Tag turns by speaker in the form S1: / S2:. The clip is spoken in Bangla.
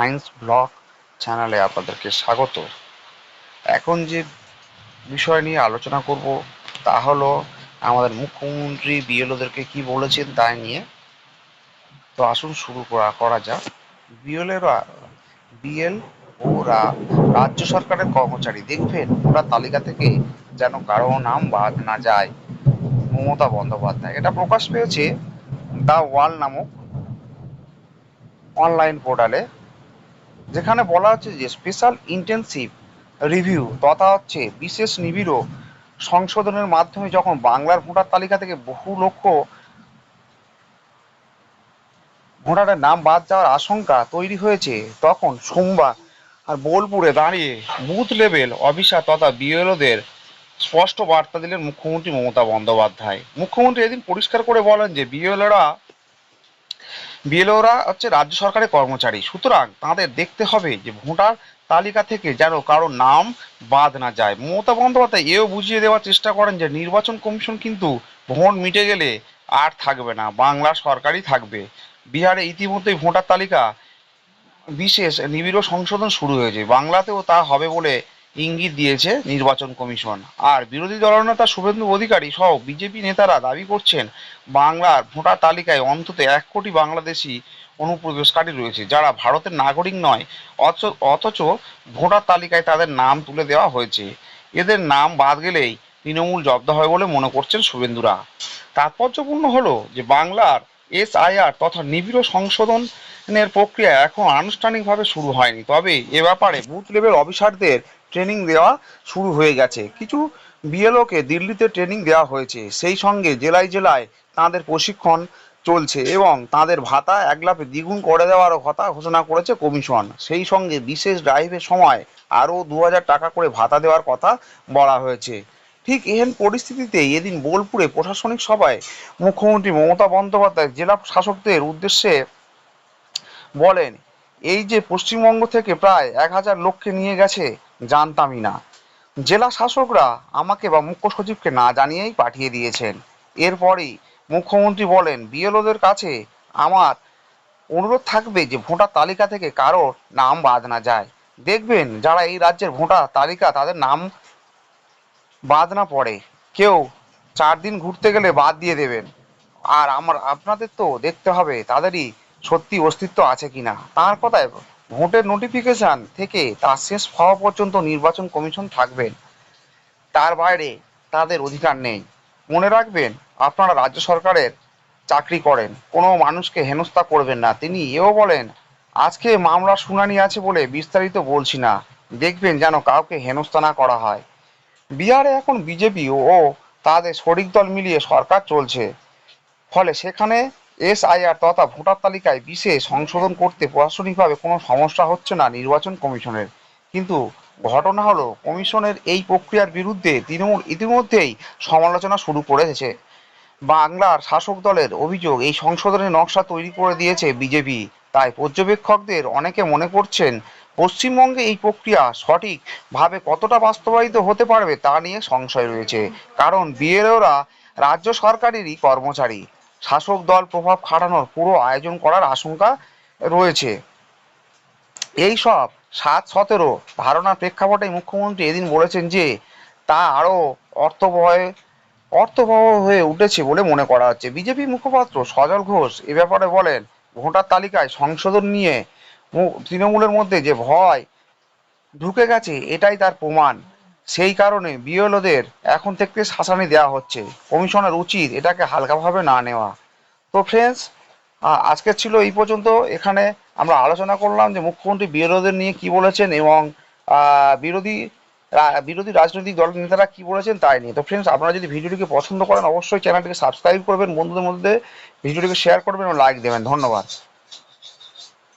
S1: সায়েন্স ব্লগ চ্যানেলে আপনাদেরকে স্বাগত। এখন যে বিষয় নিয়ে আলোচনা করব তা হলো আমাদের মুখ্যমন্ত্রী বিএলওদেরকে কি বলেছেন তাই নিয়ে। তো আসুন শুরু করা করা যাক। বিএলএরা বিএল ওরা রাজ্য সরকারের কর্মচারী। দেখবেন ওরা তালিকা থেকে যেন কারও নাম বাদ না যায়। মমতা বন্দ্যোপাধ্যায়, এটা প্রকাশ পেয়েছে দ্য ওয়াল নামক অনলাইন পোর্টালে যেখানে বলা হচ্ছে যে স্পেশাল ইন্টেনসিভ রিভিউ তথা হচ্ছে বিশেষ নিবিড় সংশোধনের মাধ্যমে যখন বাংলার ভোটার তালিকা থেকে বহু লক্ষ ভোটারের নাম বাদ যাওয়ার আশঙ্কা তৈরি হয়েছে, তখন সোমবার আর বোলপুরে দাঁড়িয়ে বুথ লেভেল অফিসার তথা বিএলওদের স্পষ্ট বার্তা দিলেন মুখ্যমন্ত্রী মমতা বন্দ্যোপাধ্যায়। মুখ্যমন্ত্রী এদিন পরিষ্কার করে বলেন যে বিএলওরা বিএলওরা হচ্ছে রাজ্য সরকারের কর্মচারী। সুতরাং তাদের দেখতে হবে যে ভোটার তালিকা থেকে যেন কারও নাম বাদ না যায়। মমতা বন্দ্যোপাধ্যায় এও বুঝিয়ে দেওয়ার চেষ্টা করেন যে নির্বাচন কমিশন কিন্তু ভোট মিটে গেলে আর থাকবে না বাংলা সরকারই থাকবে। বিহারে ইতিমধ্যেই ভোটার তালিকা বিশেষ নিবিড় সংশোধন শুরু হয়েছে। বাংলাতেও তা হবে বলে ইঙ্গিত দিয়েছে নির্বাচন কমিশন। আর বিরোধী দলনেতা শুভেন্দু অধিকারী সহ বিজেপি নেতারা দাবি করছেন, বাংলার ভোটার তালিকায় অন্তত এক কোটি বাংলাদেশি অনুপ্রবেশকারী রয়েছে, যারা ভারতের নাগরিক নয়, অথচ ভোটার তালিকায় তাদের নাম তুলে দেওয়া হয়েছে। এদের নাম বাদ গেলেই তৃণমূল জব্দ হয় বলে মনে করছেন শুভেন্দুরা। তাৎপর্যপূর্ণ হলো যে বাংলার এসআইআর তথা নিবিড় সংশোধনের প্রক্রিয়া এখন আনুষ্ঠানিকভাবে শুরু হয়নি। তবে এ ব্যাপারে বুথ লেভেল অফিসারদের ট্রেনিং দেওয়া শুরু হয়ে গেছে। কিছু বিএলওকে দিল্লিতে ট্রেনিং দেওয়া হয়েছে। সেই সঙ্গে জেলায় জেলায় তাদের প্রশিক্ষণ চলছে এবং তাদের ভাতা একলাপে দ্বিগুণ করে দেওয়ারও কথা ঘোষণা করেছে কমিশন। সেই সঙ্গে বিশেষ ড্রাইভের সময় আরও দু হাজার টাকা করে ভাতা দেওয়ার কথা বলা হয়েছে। ঠিক এহেন পরিস্থিতিতে এদিন বোলপুরে প্রশাসনিক সভায় মুখ্যমন্ত্রী মমতা বন্দ্যোপাধ্যায় জেলা শাসকদের উদ্দেশ্যে বলেন এই যে পশ্চিমবঙ্গ থেকে প্রায় এক হাজার লোককে নিয়ে গেছে, জানতামই না। জেলা শাসকরা আমাকে বা মুখ্য সচিবকে না জানিয়েই পাঠিয়ে দিয়েছেন। এরপরই মুখ্যমন্ত্রী বলেন, বিএলওদের কাছে আমার অনুরোধ থাকবে যে ভোটার তালিকা থেকে কারোর নাম বাদ না যায়। দেখবেন যারা এই রাজ্যের ভোটার তালিকা তাদের নাম বাদ না পড়ে। কেউ চার দিন ঘুরতে গেলে বাদ দিয়ে দেবেন। আর আমার, আপনাদের তো দেখতে হবে, তাদেরই সত্যি অস্তিত্ব আছে কিনা? তার কথায় ভোটের নোটিফিকেশন থেকে তা শেষ হওয়া পর্যন্ত নির্বাচন কমিশন থাকবেন। তার বাইরে তাদের অধিকার নেই। মনে রাখবেন, আপনারা রাজ্য সরকারের চাকরি করেন, কোনো মানুষকে হেনস্থা করবেন না। তিনি এও বলেন, আজকে মামলার শুনানি আছে বলে বিস্তারিত বলছি না। দেখবেন যেন কাউকে হেনস্থা না করা হয়। বিহারে এখন বিজেপি ও তাদের শরিক দল মিলিয়ে সরকার চলছে। ফলে সেখানে এসআইআর তথা ভোটার তালিকায় বিশেষ সংশোধন করতে প্রশাসনিকভাবে কোনো সমস্যা হচ্ছে না নির্বাচন কমিশনের। কিন্তু ঘটনা হলো, কমিশনের এই প্রক্রিয়ার বিরুদ্ধে তৃণমূল ইতিমধ্যেই সমালোচনা শুরু করেছে। বাংলার শাসক দলের অভিযোগ, এই সংশোধনের নকশা তৈরি করে দিয়েছে বিজেপি। তাই পর্যবেক্ষকদের অনেকে মনে করছেন, পশ্চিমবঙ্গে এই প্রক্রিয়া সঠিকভাবে কতটা বাস্তবায়িত হতে পারবে তা নিয়ে সংশয় রয়েছে। কারণ বিএলওরা রাজ্য সরকারেরই কর্মচারী। শাসক দল প্রভাব খাটানোর পুরো আয়োজন করার আশঙ্কা রয়েছে। এই সব সাত সতেরো ধারণার প্রেক্ষাপটে মুখ্যমন্ত্রী এদিন বলেছেন যে, তা আরও অর্থবহে অর্থবহ হয়ে উঠেছে বলে মনে করা হচ্ছে। বিজেপি মুখপাত্র সজল ঘোষ এ ব্যাপারে বলেন, ভোটার তালিকায় সংশোধন নিয়ে তৃণমূলের মধ্যে যে ভয় ঢুকে গেছে, এটাই তার প্রমাণ। সেই কারণে বিএলওদের এখন থেকে শাসানি দেওয়া হচ্ছে। কমিশনের উচিত এটাকে হালকাভাবে না নেওয়া। তো ফ্রেন্ডস আজকে ছিল এই পর্যন্ত। এখানে আমরা আলোচনা করলাম যে মুখ্যমন্ত্রী বিএলওদের নিয়ে কি বলেছেন এবং বিরোধী বিরোধী রাজনৈতিক দলের নেতারা কি বলেছেন তাই নিয়ে। তো ফ্রেন্ডস আপনারা যদি ভিডিওটিকে পছন্দ করেন, অবশ্যই চ্যানেলটিকে সাবস্ক্রাইব করবেন। বন্ধুদের মধ্যে ভিডিওটিকে শেয়ার করবেন এবং লাইক দেবেন। ধন্যবাদ।